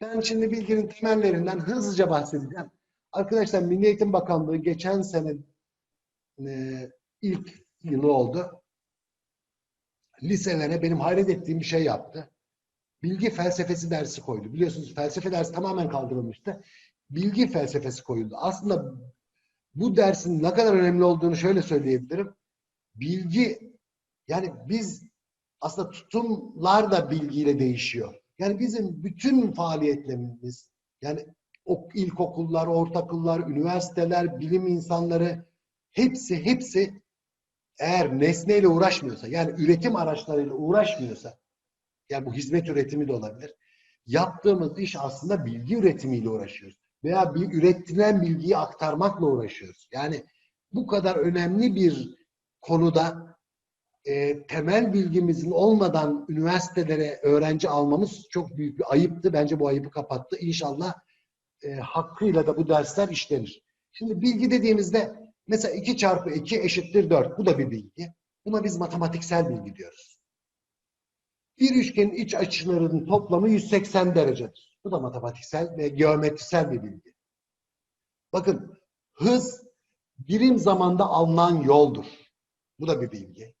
Ben şimdi bilginin temellerinden hızlıca bahsedeceğim. Arkadaşlar Milli Eğitim Bakanlığı geçen sene e, ilk yılı oldu. Liselere benim hayret ettiğim bir şey yaptı. Bilgi felsefesi dersi koydu. Biliyorsunuz felsefe dersi tamamen kaldırılmıştı. Bilgi felsefesi koyuldu. Aslında bu dersin ne kadar önemli olduğunu şöyle söyleyebilirim. Bilgi yani biz aslında tutumlar da bilgiyle değişiyor. Yani bizim bütün faaliyetlerimiz yani ilkokullar, ortaokullar, üniversiteler, bilim insanları hepsi hepsi eğer nesneyle uğraşmıyorsa yani üretim araçlarıyla uğraşmıyorsa yani bu hizmet üretimi de olabilir. Yaptığımız iş aslında bilgi üretimiyle uğraşıyoruz. Veya bir üretilen bilgiyi aktarmakla uğraşıyoruz. Yani bu kadar önemli bir konuda e, temel bilgimizin olmadan üniversitelere öğrenci almamız çok büyük bir ayıptı. Bence bu ayıbı kapattı. İnşallah e, hakkıyla da bu dersler işlenir. Şimdi bilgi dediğimizde mesela 2 çarpı 2 eşittir 4. Bu da bir bilgi. Buna biz matematiksel bilgi diyoruz. Bir üçgenin iç açılarının toplamı 180 derecedir. Bu da matematiksel ve geometrisel bir bilgi. Bakın hız birim zamanda alınan yoldur. Bu da bir bilgi.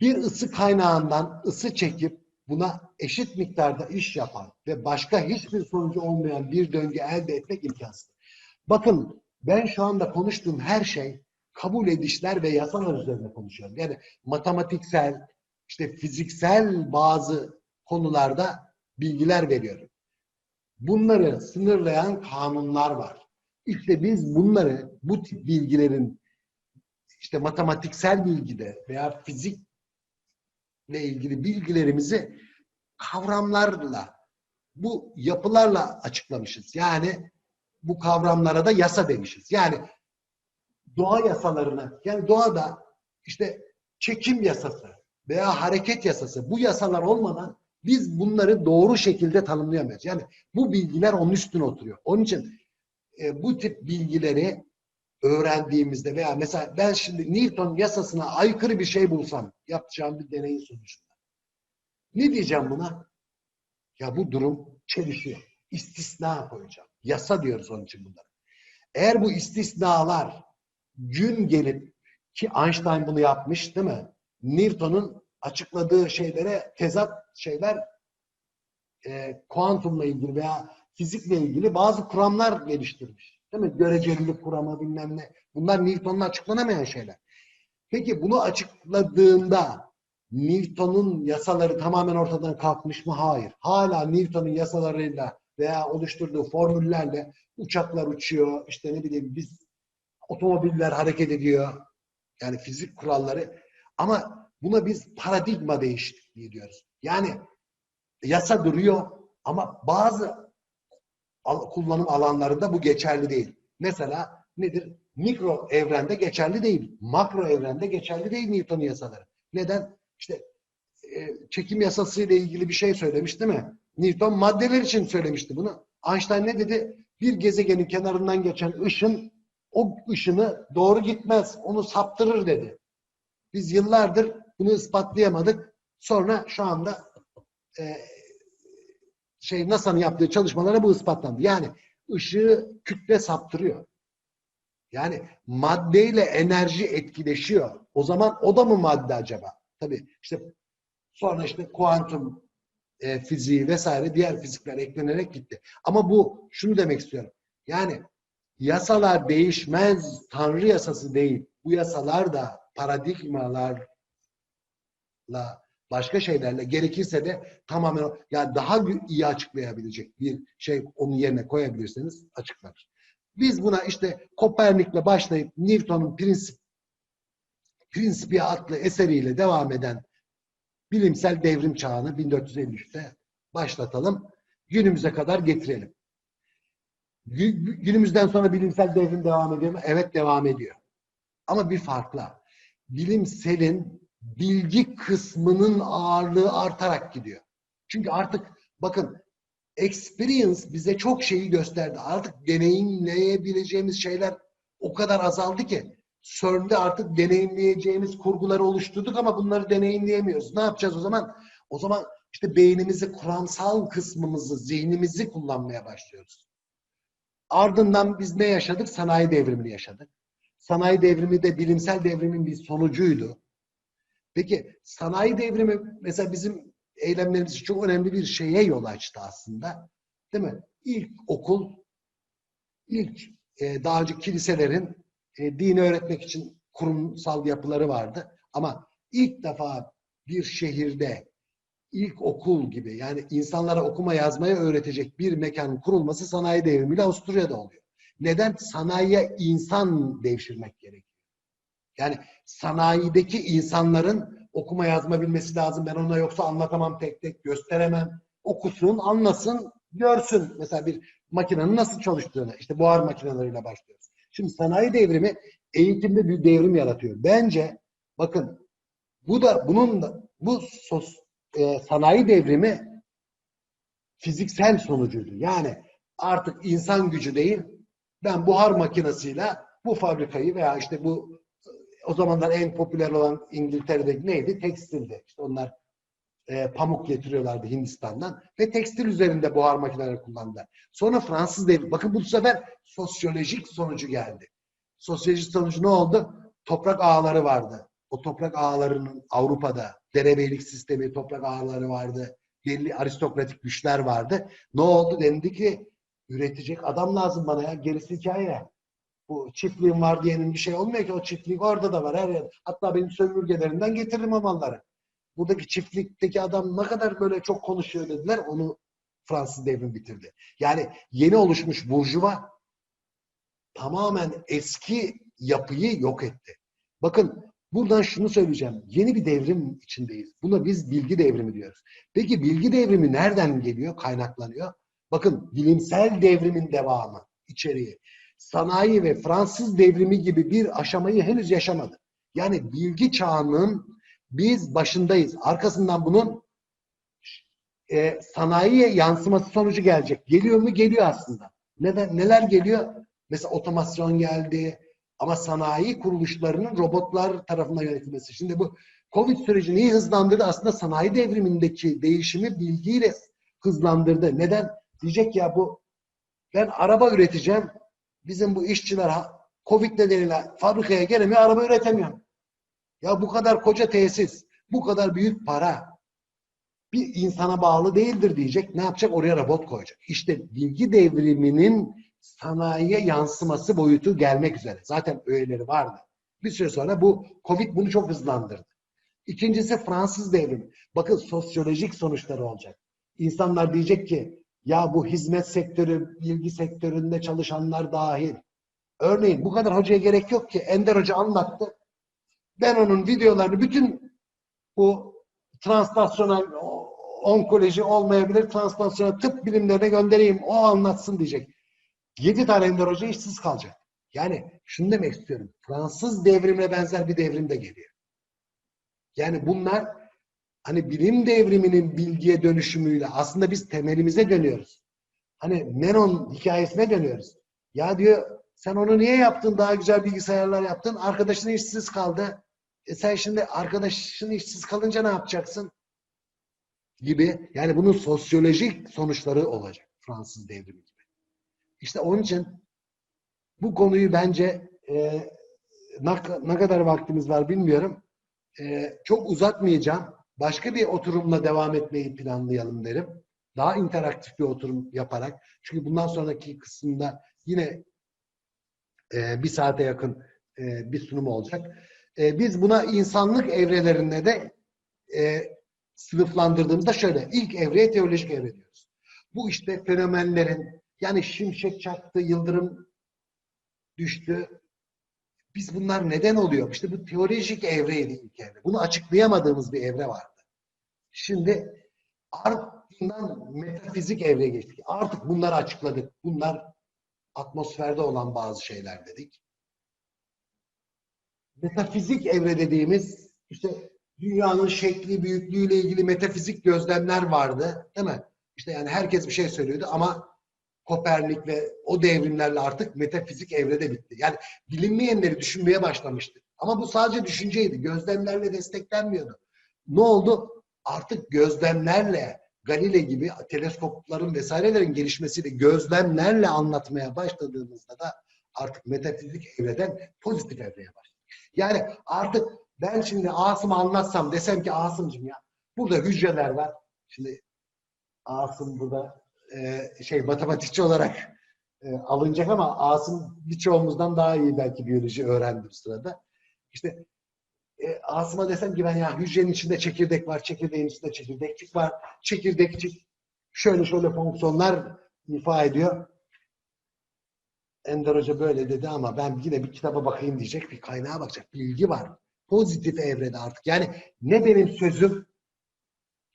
Bir ısı kaynağından ısı çekip buna eşit miktarda iş yapan ve başka hiçbir sonucu olmayan bir döngü elde etmek imkansız. Bakın ben şu anda konuştuğum her şey kabul edişler ve yasalar üzerine konuşuyorum. Yani matematiksel, işte fiziksel bazı konularda bilgiler veriyorum. Bunları sınırlayan kanunlar var. İşte biz bunları, bu tip bilgilerin işte matematiksel bilgide veya fizikle ilgili bilgilerimizi kavramlarla, bu yapılarla açıklamışız. Yani bu kavramlara da yasa demişiz. Yani doğa yasalarına, yani doğada işte çekim yasası veya hareket yasası, bu yasalar olmadan biz bunları doğru şekilde tanımlayamayız. Yani bu bilgiler onun üstüne oturuyor. Onun için e, bu tip bilgileri öğrendiğimizde veya mesela ben şimdi Newton yasasına aykırı bir şey bulsam yapacağım bir deneyin sonucunda. Ne diyeceğim buna? Ya bu durum çelişiyor. İstisna koyacağım. Yasa diyoruz onun için bunlara. Eğer bu istisnalar gün gelip ki Einstein bunu yapmış değil mi? Newton'un açıkladığı şeylere tezat şeyler e, kuantumla ilgili veya fizikle ilgili bazı kuramlar geliştirmiş. Değil mi? Görecelilik kuramı bilmem ne. Bunlar Newton'la açıklanamayan şeyler. Peki bunu açıkladığında Newton'un yasaları tamamen ortadan kalkmış mı? Hayır. Hala Newton'un yasalarıyla veya oluşturduğu formüllerle uçaklar uçuyor. İşte ne bileyim biz otomobiller hareket ediyor. Yani fizik kuralları. Ama buna biz paradigma değişikliği diyoruz. Yani yasa duruyor ama bazı kullanım alanlarında bu geçerli değil. Mesela nedir? Mikro evrende geçerli değil. Makro evrende geçerli değil Newton'un yasaları. Neden? İşte e, çekim yasası ile ilgili bir şey söylemiş değil mi? Newton maddeler için söylemişti bunu. Einstein ne dedi? Bir gezegenin kenarından geçen ışın o ışını doğru gitmez. Onu saptırır dedi. Biz yıllardır bunu ispatlayamadık. Sonra şu anda e, şey NASA'nın yaptığı çalışmalara bu ispatlandı. Yani ışığı kütle saptırıyor. Yani maddeyle enerji etkileşiyor. O zaman o da mı madde acaba? Tabii işte sonra işte kuantum e, fiziği vesaire diğer fizikler eklenerek gitti. Ama bu şunu demek istiyorum. Yani yasalar değişmez, Tanrı yasası değil. Bu yasalar da paradigmalarla başka şeylerle gerekirse de tamamen yani daha iyi açıklayabilecek bir şey onun yerine koyabilirseniz açıklanır. Biz buna işte Kopernik'le başlayıp Newton'un prensip Principia adlı eseriyle devam eden bilimsel devrim çağını 1453'te başlatalım. Günümüze kadar getirelim. Gü- Günümüzden sonra bilimsel devrim devam ediyor mu? Evet devam ediyor. Ama bir farkla. Bilimselin bilgi kısmının ağırlığı artarak gidiyor. Çünkü artık bakın experience bize çok şeyi gösterdi. Artık deneyimleyebileceğimiz şeyler o kadar azaldı ki CERN'de artık deneyimleyeceğimiz kurguları oluşturduk ama bunları deneyimleyemiyoruz. Ne yapacağız o zaman? O zaman işte beynimizi, kuramsal kısmımızı, zihnimizi kullanmaya başlıyoruz. Ardından biz ne yaşadık? Sanayi devrimini yaşadık. Sanayi devrimi de bilimsel devrimin bir sonucuydu. Peki sanayi devrimi mesela bizim eylemlerimiz çok önemli bir şeye yol açtı aslında. Değil mi? İlk okul, ilk e, daha önce kiliselerin e, dini öğretmek için kurumsal yapıları vardı. Ama ilk defa bir şehirde ilk okul gibi yani insanlara okuma yazmayı öğretecek bir mekanın kurulması sanayi devrimiyle Avusturya'da oluyor. Neden? Sanayiye insan devşirmek gerekiyor. Yani sanayideki insanların okuma yazma bilmesi lazım. Ben ona yoksa anlatamam tek tek, gösteremem. Okusun, anlasın, görsün. Mesela bir makinenin nasıl çalıştığını. işte buhar makineleriyle başlıyoruz. Şimdi sanayi devrimi eğitimde bir devrim yaratıyor. Bence bakın bu da bunun da bu sos, e, sanayi devrimi fiziksel sonucuydu. Yani artık insan gücü değil ben buhar makinesiyle bu fabrikayı veya işte bu o zamanlar en popüler olan İngiltere'de neydi? Tekstildi. İşte onlar e, pamuk getiriyorlardı Hindistan'dan ve tekstil üzerinde buhar makineleri kullandılar. Sonra Fransız devri. Bakın bu sefer sosyolojik sonucu geldi. Sosyolojik sonucu ne oldu? Toprak ağları vardı. O toprak ağlarının Avrupa'da derebeylik sistemi, toprak ağları vardı. Belli aristokratik güçler vardı. Ne oldu? Dendi ki üretecek adam lazım bana ya. Gerisi hikaye. Bu çiftliğim var diyenin bir şey olmuyor ki. O çiftlik orada da var her yer. Hatta benim sömürgelerimden getiririm o malları. Buradaki çiftlikteki adam ne kadar böyle çok konuşuyor dediler. Onu Fransız devrimi bitirdi. Yani yeni oluşmuş burjuva tamamen eski yapıyı yok etti. Bakın buradan şunu söyleyeceğim. Yeni bir devrim içindeyiz. Buna biz bilgi devrimi diyoruz. Peki bilgi devrimi nereden geliyor, kaynaklanıyor? Bakın bilimsel devrimin devamı, içeriği. Sanayi ve Fransız devrimi gibi bir aşamayı henüz yaşamadı. Yani bilgi çağının biz başındayız. Arkasından bunun e, sanayiye yansıması sonucu gelecek. Geliyor mu? Geliyor aslında. Neden? Neler geliyor? Mesela otomasyon geldi. Ama sanayi kuruluşlarının robotlar tarafından yönetilmesi. Şimdi bu Covid süreci neyi hızlandırdı? Aslında sanayi devrimindeki değişimi bilgiyle hızlandırdı. Neden? Diyecek ya bu ben araba üreteceğim. Bizim bu işçiler Covid nedeniyle fabrikaya gelemiyor, araba üretemiyor. Ya bu kadar koca tesis, bu kadar büyük para bir insana bağlı değildir diyecek. Ne yapacak? Oraya robot koyacak. İşte bilgi devriminin sanayiye yansıması boyutu gelmek üzere. Zaten öğeleri vardı. Bir süre sonra bu Covid bunu çok hızlandırdı. İkincisi Fransız devrimi. Bakın sosyolojik sonuçları olacak. İnsanlar diyecek ki ya bu hizmet sektörü, bilgi sektöründe çalışanlar dahil. Örneğin bu kadar hocaya gerek yok ki. Ender Hoca anlattı. Ben onun videolarını bütün bu translasyonel onkoloji olmayabilir, translasyonel tıp bilimlerine göndereyim. O anlatsın diyecek. Yedi tane Ender Hoca işsiz kalacak. Yani şunu demek istiyorum. Fransız devrimine benzer bir devrim de geliyor. Yani bunlar hani bilim devriminin bilgiye dönüşümüyle aslında biz temelimize dönüyoruz. Hani Menon hikayesine dönüyoruz. Ya diyor sen onu niye yaptın? Daha güzel bilgisayarlar yaptın. Arkadaşın işsiz kaldı. E sen şimdi arkadaşın işsiz kalınca ne yapacaksın? Gibi. Yani bunun sosyolojik sonuçları olacak. Fransız devrimi gibi. İşte onun için bu konuyu bence e, ne, ne kadar vaktimiz var bilmiyorum. E, çok uzatmayacağım. Başka bir oturumla devam etmeyi planlayalım derim. Daha interaktif bir oturum yaparak. Çünkü bundan sonraki kısımda yine e, bir saate yakın e, bir sunum olacak. E, biz buna insanlık evrelerinde de e, sınıflandırdığımızda şöyle. ilk evreye teolojik evre diyoruz. Bu işte fenomenlerin yani şimşek çaktı, yıldırım düştü. Biz bunlar neden oluyor? İşte bu teolojik evreydi ilk evre. Bunu açıklayamadığımız bir evre vardı. Şimdi ardından metafizik evreye geçtik. Artık bunları açıkladık. Bunlar atmosferde olan bazı şeyler dedik. Metafizik evre dediğimiz işte dünyanın şekli, büyüklüğüyle ilgili metafizik gözlemler vardı. Değil mi? İşte yani herkes bir şey söylüyordu ama Kopernik ve o devrimlerle artık metafizik evrede bitti. Yani bilinmeyenleri düşünmeye başlamıştı. Ama bu sadece düşünceydi. Gözlemlerle desteklenmiyordu. Ne oldu? artık gözlemlerle Galile gibi teleskopların vesairelerin gelişmesiyle gözlemlerle anlatmaya başladığımızda da artık metafizik evreden pozitif evreye başlıyor. Yani artık ben şimdi Asım'ı anlatsam desem ki Asım'cığım ya burada hücreler var. Şimdi Asım burada e, şey matematikçi olarak e, alınacak ama Asım birçoğumuzdan daha iyi belki biyoloji öğrendi bu sırada. İşte e, Asım'a desem ki ben ya hücrenin içinde çekirdek var, çekirdeğin içinde çekirdekçik var. Çekirdekçik şöyle şöyle fonksiyonlar ifa ediyor. Ender Hoca böyle dedi ama ben yine bir kitaba bakayım diyecek, bir kaynağa bakacak. Bilgi var. Pozitif evrede artık. Yani ne benim sözüm,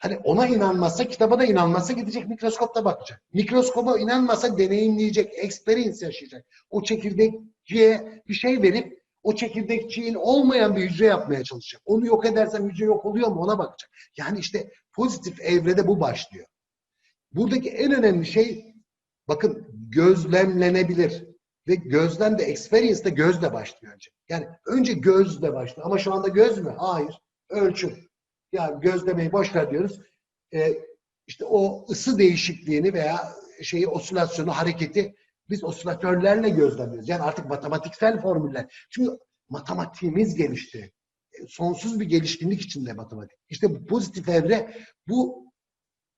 hani ona inanmazsa, kitaba da inanmazsa gidecek mikroskopta bakacak. Mikroskoba inanmazsa deneyimleyecek, experience yaşayacak. O çekirdekçiye bir şey verip o çekirdekçiğin olmayan bir hücre yapmaya çalışacak. Onu yok edersem hücre yok oluyor mu ona bakacak. Yani işte pozitif evrede bu başlıyor. Buradaki en önemli şey bakın gözlemlenebilir. Ve gözlem de experience de gözle başlıyor önce. Yani önce gözle başlıyor. Ama şu anda göz mü? Hayır. Ölçüm. Yani gözlemeyi boş ver diyoruz. Ee, işte o ısı değişikliğini veya şeyi osilasyonu, hareketi biz osilatörlerle gözlemliyoruz. Yani artık matematiksel formüller. Çünkü matematiğimiz gelişti. E, Sonsuz bir gelişkinlik içinde matematik. İşte bu pozitif evre bu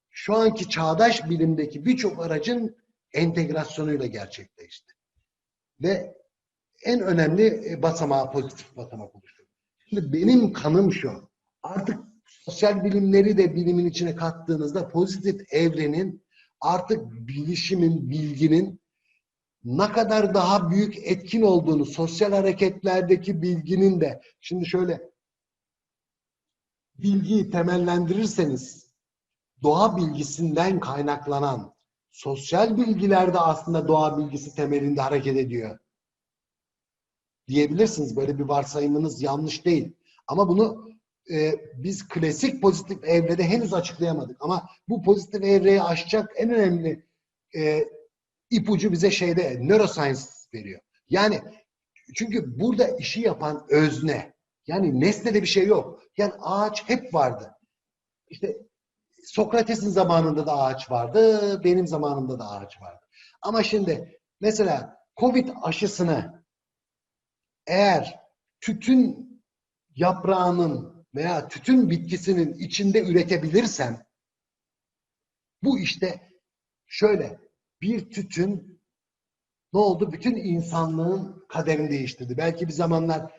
şu anki çağdaş bilimdeki birçok aracın entegrasyonuyla gerçekleşti. Ve en önemli e, basamağı pozitif basamak oluşturuyor. Şimdi benim kanım şu. Artık sosyal bilimleri de bilimin içine kattığınızda pozitif evrenin artık bilişimin, bilginin ne kadar daha büyük etkin olduğunu, sosyal hareketlerdeki bilginin de, şimdi şöyle, bilgiyi temellendirirseniz, doğa bilgisinden kaynaklanan, sosyal bilgilerde aslında doğa bilgisi temelinde hareket ediyor. Diyebilirsiniz, böyle bir varsayımınız yanlış değil. Ama bunu e, biz klasik pozitif evrede henüz açıklayamadık. Ama bu pozitif evreyi aşacak en önemli e, ipucu bize şeyde neuroscience veriyor. Yani çünkü burada işi yapan özne. Yani nesnede bir şey yok. Yani ağaç hep vardı. İşte Sokrates'in zamanında da ağaç vardı, benim zamanımda da ağaç vardı. Ama şimdi mesela Covid aşısını eğer tütün yaprağının veya tütün bitkisinin içinde üretebilirsem bu işte şöyle bir tütün ne oldu? Bütün insanlığın kaderini değiştirdi. Belki bir zamanlar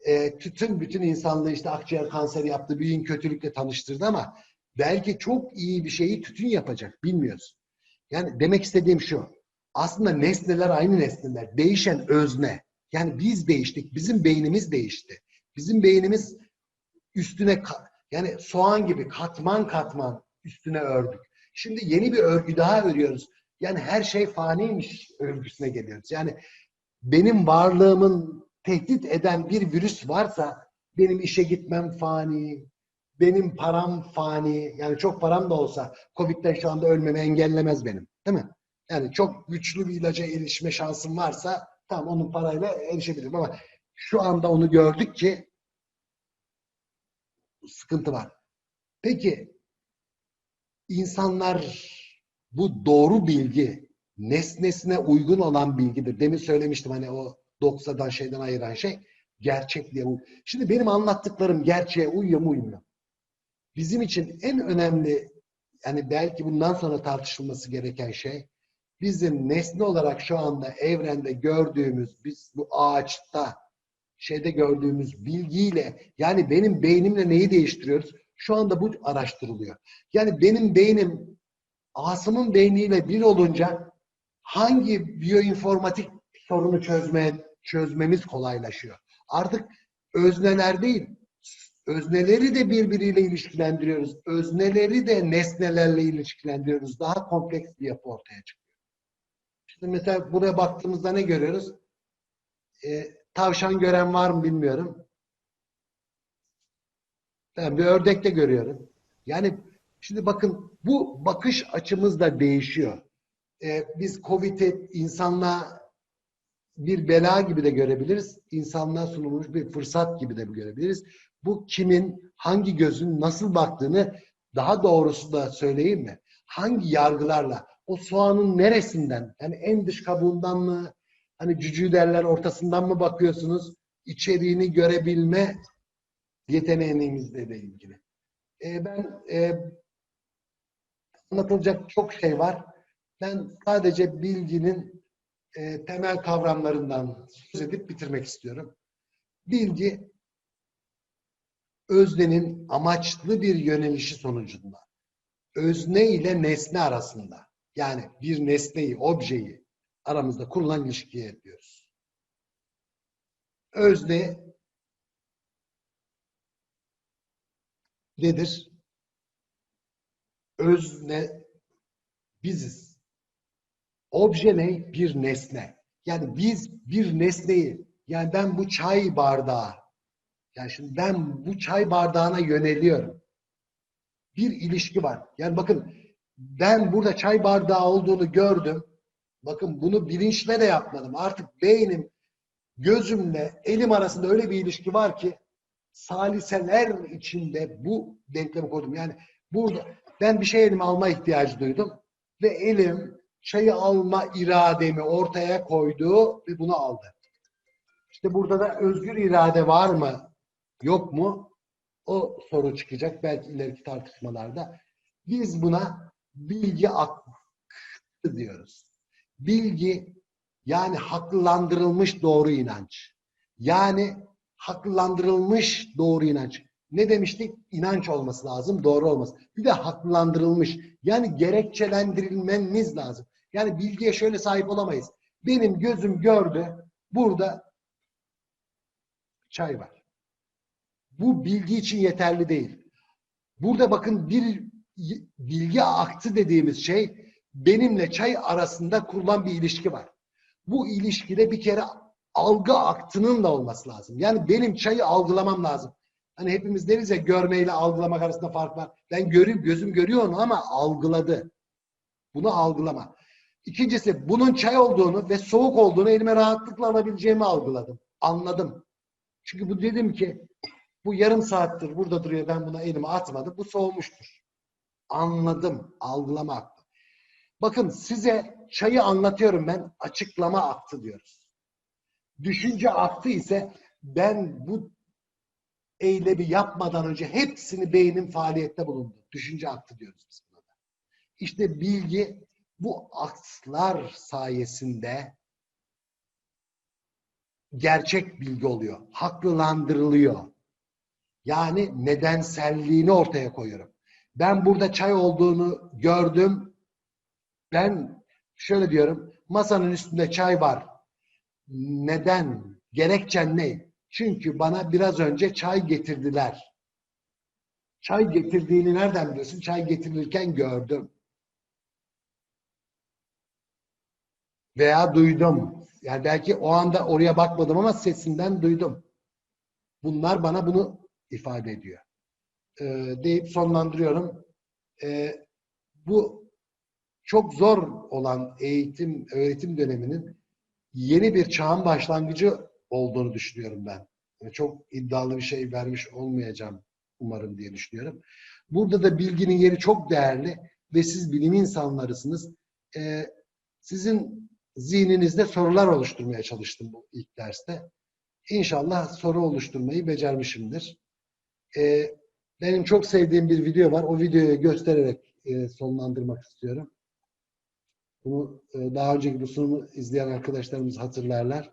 e, tütün bütün insanlığı işte akciğer kanseri yaptı, büyün kötülükle tanıştırdı ama belki çok iyi bir şeyi tütün yapacak. Bilmiyoruz. Yani demek istediğim şu. Aslında nesneler aynı nesneler. Değişen özne. Yani biz değiştik. Bizim beynimiz değişti. Bizim beynimiz üstüne yani soğan gibi katman katman üstüne ördük. Şimdi yeni bir örgü daha örüyoruz. Yani her şey faniymiş örgüsüne geliyoruz. Yani benim varlığımın tehdit eden bir virüs varsa benim işe gitmem fani, benim param fani, yani çok param da olsa Covid'den şu anda ölmemi engellemez benim. Değil mi? Yani çok güçlü bir ilaca erişme şansım varsa tamam onun parayla erişebilirim ama şu anda onu gördük ki sıkıntı var. Peki insanlar bu doğru bilgi nesnesine uygun olan bilgidir. Demin söylemiştim hani o doksadan şeyden ayıran şey gerçekliğe uy. Şimdi benim anlattıklarım gerçeğe uyuyor mu uymuyor? Bizim için en önemli yani belki bundan sonra tartışılması gereken şey bizim nesne olarak şu anda evrende gördüğümüz biz bu ağaçta şeyde gördüğümüz bilgiyle yani benim beynimle neyi değiştiriyoruz? Şu anda bu araştırılıyor. Yani benim beynim Asım'ın beyniyle bir olunca hangi biyoinformatik sorunu çözmeye, çözmemiz kolaylaşıyor. Artık özneler değil, özneleri de birbiriyle ilişkilendiriyoruz. Özneleri de nesnelerle ilişkilendiriyoruz. Daha kompleks bir yapı ortaya çıkıyor. Şimdi mesela buraya baktığımızda ne görüyoruz? Ee, tavşan gören var mı bilmiyorum. Ben bir ördek de görüyorum. Yani Şimdi bakın bu bakış açımız da değişiyor. Ee, biz Covid'i insanlığa bir bela gibi de görebiliriz. İnsanlığa sunulmuş bir fırsat gibi de görebiliriz. Bu kimin, hangi gözün nasıl baktığını daha doğrusu da söyleyeyim mi? Hangi yargılarla o soğanın neresinden yani en dış kabuğundan mı hani cücüğü derler ortasından mı bakıyorsunuz? İçeriğini görebilme yeteneğinizle de ilgili. Ee, ben e, anlatılacak çok şey var. Ben sadece bilginin e, temel kavramlarından söz edip bitirmek istiyorum. Bilgi öznenin amaçlı bir yönelişi sonucunda özne ile nesne arasında yani bir nesneyi, objeyi aramızda kurulan ilişkiye yapıyoruz. Özne nedir? Özne biziz. Obje ne? Bir nesne. Yani biz bir nesneyi, yani ben bu çay bardağı, yani şimdi ben bu çay bardağına yöneliyorum. Bir ilişki var. Yani bakın ben burada çay bardağı olduğunu gördüm. Bakın bunu bilinçle de yapmadım. Artık beynim, gözümle elim arasında öyle bir ilişki var ki saliseler içinde bu denklemi koydum. Yani burada ben bir şey elime alma ihtiyacı duydum ve elim çayı alma irademi ortaya koydu ve bunu aldı. İşte burada da özgür irade var mı? Yok mu? O soru çıkacak belki ileriki tartışmalarda. Biz buna bilgi aklı diyoruz. Bilgi yani haklılandırılmış doğru inanç. Yani haklılandırılmış doğru inanç. Ne demiştik? İnanç olması lazım, doğru olması. Bir de haklılandırılmış. Yani gerekçelendirilmeniz lazım. Yani bilgiye şöyle sahip olamayız. Benim gözüm gördü, burada çay var. Bu bilgi için yeterli değil. Burada bakın bir bilgi aktı dediğimiz şey benimle çay arasında kurulan bir ilişki var. Bu ilişkide bir kere algı aktının da olması lazım. Yani benim çayı algılamam lazım. Hani hepimiz deriz ya görmeyle algılamak arasında fark var. Ben görüyorum, gözüm görüyor onu ama algıladı. Bunu algılama. İkincisi bunun çay olduğunu ve soğuk olduğunu elime rahatlıkla alabileceğimi algıladım. Anladım. Çünkü bu dedim ki bu yarım saattir burada duruyor ben buna elimi atmadım. Bu soğumuştur. Anladım. Algılama aktı. Bakın size çayı anlatıyorum ben. Açıklama aktı diyoruz. Düşünce aktı ise ben bu eylemi yapmadan önce hepsini beynin faaliyette bulundu. Düşünce aktı diyoruz biz buna da. İşte bilgi bu akslar sayesinde gerçek bilgi oluyor. Haklılandırılıyor. Yani nedenselliğini ortaya koyuyorum. Ben burada çay olduğunu gördüm. Ben şöyle diyorum. Masanın üstünde çay var. Neden? Gerekçen ne? Çünkü bana biraz önce çay getirdiler. Çay getirdiğini nereden biliyorsun? Çay getirilirken gördüm. Veya duydum. Yani belki o anda oraya bakmadım ama sesinden duydum. Bunlar bana bunu ifade ediyor. Ee, deyip sonlandırıyorum. Ee, bu çok zor olan eğitim, öğretim döneminin yeni bir çağın başlangıcı olduğunu düşünüyorum ben. Çok iddialı bir şey vermiş olmayacağım umarım diye düşünüyorum. Burada da bilginin yeri çok değerli ve siz bilim insanlarısınız. Ee, sizin zihninizde sorular oluşturmaya çalıştım bu ilk derste. İnşallah soru oluşturmayı becermişimdir. Ee, benim çok sevdiğim bir video var. O videoyu göstererek e, sonlandırmak istiyorum. Bunu e, daha önceki bu sunumu izleyen arkadaşlarımız hatırlarlar.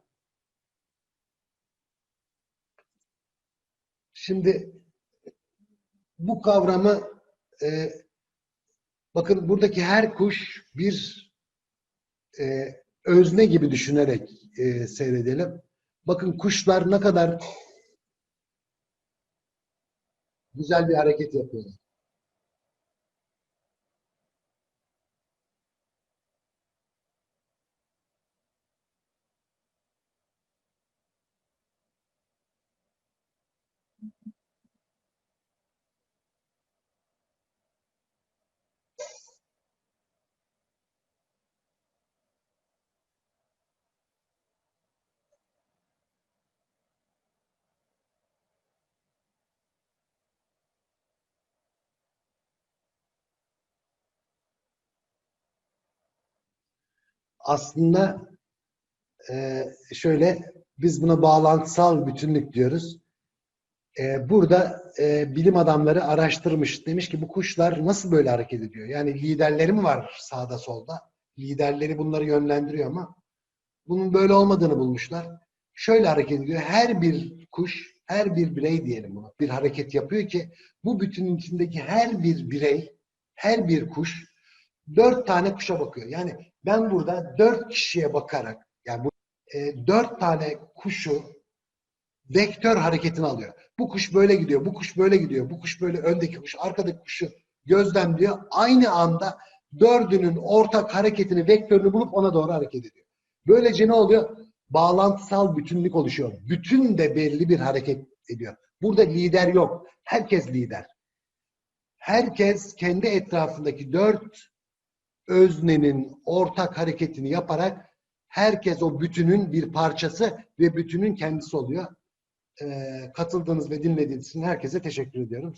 Şimdi bu kavramı e, bakın buradaki her kuş bir e, özne gibi düşünerek e, seyredelim. Bakın kuşlar ne kadar güzel bir hareket yapıyorlar. Aslında e, şöyle biz buna bağlantısal bütünlük diyoruz. E, burada e, bilim adamları araştırmış. Demiş ki bu kuşlar nasıl böyle hareket ediyor? Yani liderleri mi var sağda solda? Liderleri bunları yönlendiriyor ama bunun böyle olmadığını bulmuşlar. Şöyle hareket ediyor. Her bir kuş, her bir birey diyelim bunu. Bir hareket yapıyor ki bu bütünün içindeki her bir birey, her bir kuş dört tane kuşa bakıyor. Yani ben burada dört kişiye bakarak yani bu e, dört tane kuşu vektör hareketini alıyor. Bu kuş böyle gidiyor, bu kuş böyle gidiyor, bu kuş böyle öndeki kuş, arkadaki kuşu gözlemliyor. Aynı anda dördünün ortak hareketini, vektörünü bulup ona doğru hareket ediyor. Böylece ne oluyor? Bağlantısal bütünlük oluşuyor. Bütün de belli bir hareket ediyor. Burada lider yok. Herkes lider. Herkes kendi etrafındaki dört öznenin ortak hareketini yaparak herkes o bütünün bir parçası ve bütünün kendisi oluyor. Ee, katıldığınız ve dinlediğiniz için herkese teşekkür ediyorum.